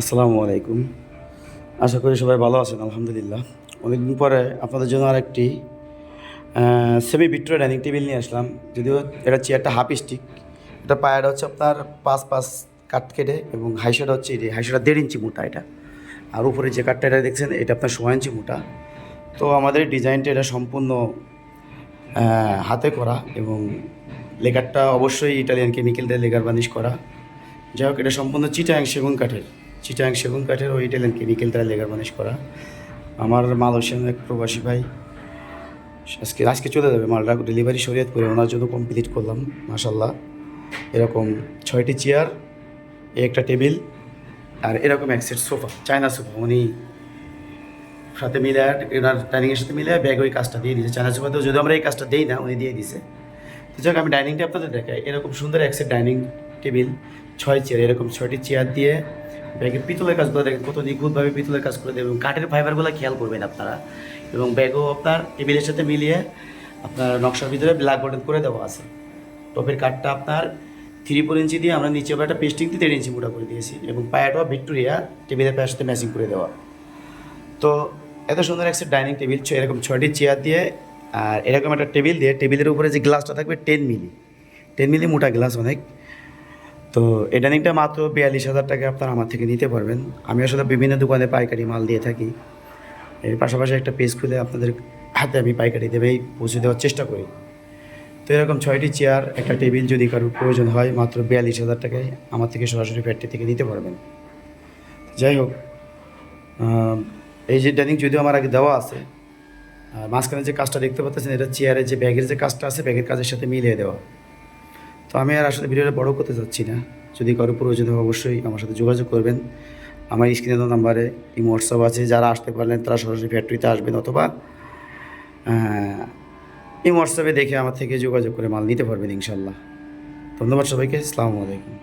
আসসালামু আলাইকুম। আশা করি সবাই ভালো আছেন, আলহামদুলিল্লাহ। অনেকদিন পরে আপনাদের জন্য আরেকটি সেমি ভিক্টোরিয়া ডাইনিং টেবিল নিয়ে আসলাম। যদিও এটা চেয়ারটা হাফ স্টিক এটা পায়াটা হচ্ছে আপনার পাঁচ পাঁচ কাঠ কেটে এবং হাইশাটা হচ্ছে এটি হাইশাটা দেড় ইঞ্চি মোটা এটা। আর উপরে যে কাঠটা এটা দেখছেন, এটা আপনার সোয়া ইঞ্চি মোটা। তো আমাদের ডিজাইনটা এটা সম্পূর্ণ হাতে করা এবং লেগারটা অবশ্যই ইটালিয়ান কেমিক্যাল দিয়ে লেগার বানিশ করা। যাই হোক, এটা সম্পূর্ণ চিটাং সেগুন কাঠের। চিটাং সেগুন কাঠের ওই ইটালিয়ান কেমিক্যাল দ্বারা লেগার বানিশ করা। আমার মাল মালয়েশিয়ান এক প্রবাসী ভাই, আজকে আজকে চলে যাবে মালটা। ডেলিভারি শরীয়তপুরে ওনার জন্য কমপ্লিট করলাম মাসাল্লাহ এরকম ছয়টি চেয়ার একটা টেবিল আর এরকম এক সেট সোফা চায়না সোফা উনি সাথে মিলে এনার ডাইনিংয়ের সাথে মিলে ব্যাগ ওই কাজটা দিয়ে দিয়েছে। চায়না সোফাতেও যদি আমরা এই কাজটা দিই না, উনি দিয়ে দিছে তো যাক, আমি ডাইনিংটা আপনাদের দেখাই। এরকম সুন্দর এক সেট ডাইনিং টেবিল ছয় চেয়ার এরকম ছয়টি চেয়ার দিয়ে ব্যাগের পিতলের কাজগুলো দেখেন কত নিখুঁতভাবে পিতলের কাজ করে দেবে এবং কাঠের ফাইবারগুলো খেয়াল করবেন আপনারা। এবং ব্যাগও আপনার টেবিলের সাথে মিলিয়ে আপনার নকশার ভিতরে ব্ল্যাক বোর্ডেন করে দেওয়া আছে। টপের কাঠটা আপনার থ্রি ফোর ইঞ্চি দিয়ে আমরা নিচে একটা পেস্টিং দিয়ে দেড় ইঞ্চি মোটা করে দিয়েছি এবং পায়াটাও ভিক্টোরিয়া টেবিলের পায়ের সাথে ম্যাচিং করে দেওয়া। তো এত সুন্দর একটা ডাইনিং টেবিল এরকম ছয়টি চেয়ার দিয়ে আর এরকম একটা টেবিল দিয়ে টেবিলের উপরে যে গ্লাসটা থাকবে টেন মিলি টেন মিলি মোটা গ্লাস অনেক। তো এই ডাইনিংটা মাত্র বিয়াল্লিশ হাজার টাকা আপনারা আমার থেকে নিতে পারবেন। আমি আসলে বিভিন্ন দোকানে পাইকারি মাল দিয়ে থাকি। এর পাশাপাশি একটা পেজ খুলে আপনাদের হাতে আমি পাইকারি দেবেই, পৌঁছে দেওয়ার চেষ্টা করি। তো এরকম ছয়টি চেয়ার, একটা টেবিল যদি কারোর প্রয়োজন হয়, মাত্র বিয়াল্লিশ হাজার টাকায় আমার থেকে সরাসরি ফ্যাক্টরি থেকে নিতে পারবেন। যাই হোক এই যে ডাইনিং যদিও আমার আগে দেওয়া আছে মাঝখানে যে কাজটা দেখতে পাচ্ছেন, এটা চেয়ারের যে ব্যাগের যে কাজটা আছে, ব্যাগের কাজের সাথে মিলিয়ে দেওয়া। তো আমি আর আসলে ভিডিওটা বড় করতে চাচ্ছি না। যদি কারও প্রয়োজন হয় অবশ্যই আমার সাথে যোগাযোগ করবেন। আমার স্ক্রিনে তো নাম্বারে এই হোয়াটসঅ্যাপ আছে, যারা আসতে পারলেন তারা সরাসরি ফ্যাক্টরিতে আসবেন অথবা এই হোয়াটসঅ্যাপে দেখে আমার থেকে যোগাযোগ করে মাল নিতে পারবেন ইনশাল্লাহ ধন্যবাদ সবাইকে, আসসালামু আলাইকুম।